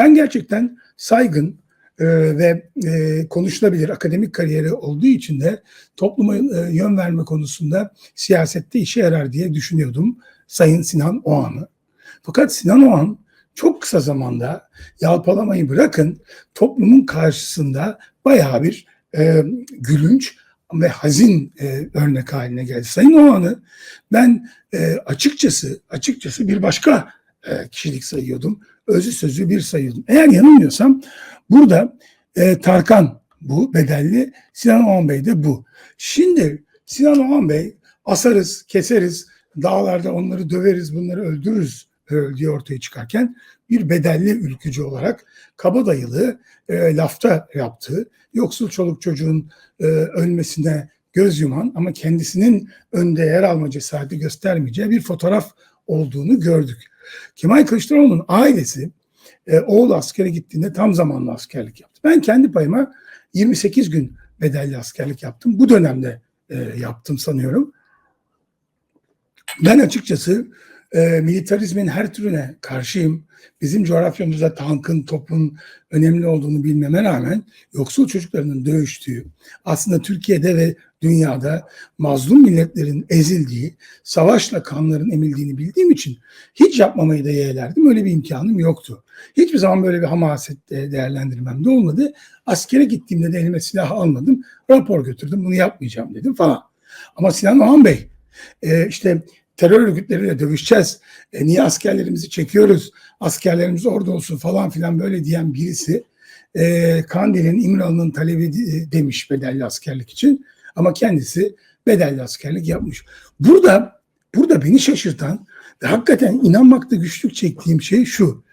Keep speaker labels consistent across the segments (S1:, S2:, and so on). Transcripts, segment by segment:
S1: Ben gerçekten saygın e, ve e, konuşulabilir akademik kariyeri olduğu için de topluma e, yön verme konusunda siyasette işe yarar diye düşünüyordum Sayın Sinan Oğan'ı. Fakat Sinan Oğan çok kısa zamanda yalpalamayı bırakın toplumun karşısında bayağı bir e, gülünç ve hazin e, örnek haline geldi. Sayın Oğan'ı ben e, açıkçası açıkçası bir başka e, kişilik sayıyordum. Özü sözü bir sayıyordum. Eğer yanılmıyorsam burada e, Tarkan bu bedelli, Sinan Oğan Bey de bu. Şimdi Sinan Oğan Bey asarız, keseriz, dağlarda onları döveriz, bunları öldürürüz e, diye ortaya çıkarken bir bedelli ülkücü olarak kabadayılığı e, lafta yaptığı, yoksul çoluk çocuğun e, ölmesine göz yuman ama kendisinin önde yer alma cesareti göstermeyeceği bir fotoğraf olduğunu gördük. Kemal Kılıçdaroğlu'nun ailesi e, oğlu askere gittiğinde tam zamanlı askerlik yaptı. Ben kendi payıma 28 gün bedelli askerlik yaptım. Bu dönemde e, yaptım sanıyorum. Ben açıkçası e, militarizmin her türüne karşıyım. Bizim coğrafyamızda tankın, topun önemli olduğunu bilmeme rağmen yoksul çocuklarının dövüştüğü, aslında Türkiye'de ve dünyada mazlum milletlerin ezildiği, savaşla kanların emildiğini bildiğim için hiç yapmamayı da yeğlerdim. Öyle bir imkanım yoktu. Hiçbir zaman böyle bir hamaset değerlendirmem de olmadı. Askere gittiğimde de elime silah almadım. Rapor götürdüm bunu yapmayacağım dedim falan. Ama Sinan Oğan Bey e, işte terör örgütleriyle dövüşeceğiz. E, niye askerlerimizi çekiyoruz? Askerlerimiz orada olsun falan filan böyle diyen birisi e, Kandil'in İmralı'nın talebi e, demiş bedelli askerlik için. Ama kendisi bedelli askerlik yapmış. Burada burada beni şaşırtan ve hakikaten inanmakta güçlük çektiğim şey şu.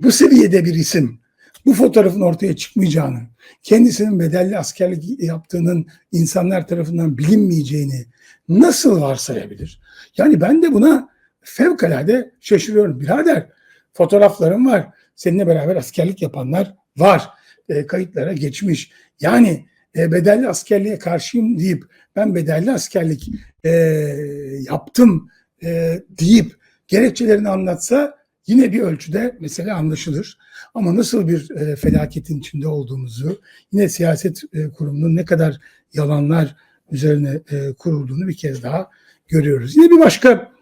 S1: Bu seviyede bir isim bu fotoğrafın ortaya çıkmayacağını, kendisinin bedelli askerlik yaptığının insanlar tarafından bilinmeyeceğini nasıl varsayabilir? Yani ben de buna fevkalade şaşırıyorum. Birader fotoğraflarım var. Seninle beraber askerlik yapanlar var. E, kayıtlara geçmiş. Yani e, bedelli askerliğe karşıyım deyip ben bedelli askerlik e, yaptım e, deyip gerekçelerini anlatsa yine bir ölçüde mesele anlaşılır. Ama nasıl bir e, felaketin içinde olduğumuzu, yine siyaset e, kurumunun ne kadar yalanlar üzerine e, kurulduğunu bir kez daha görüyoruz. Yine bir başka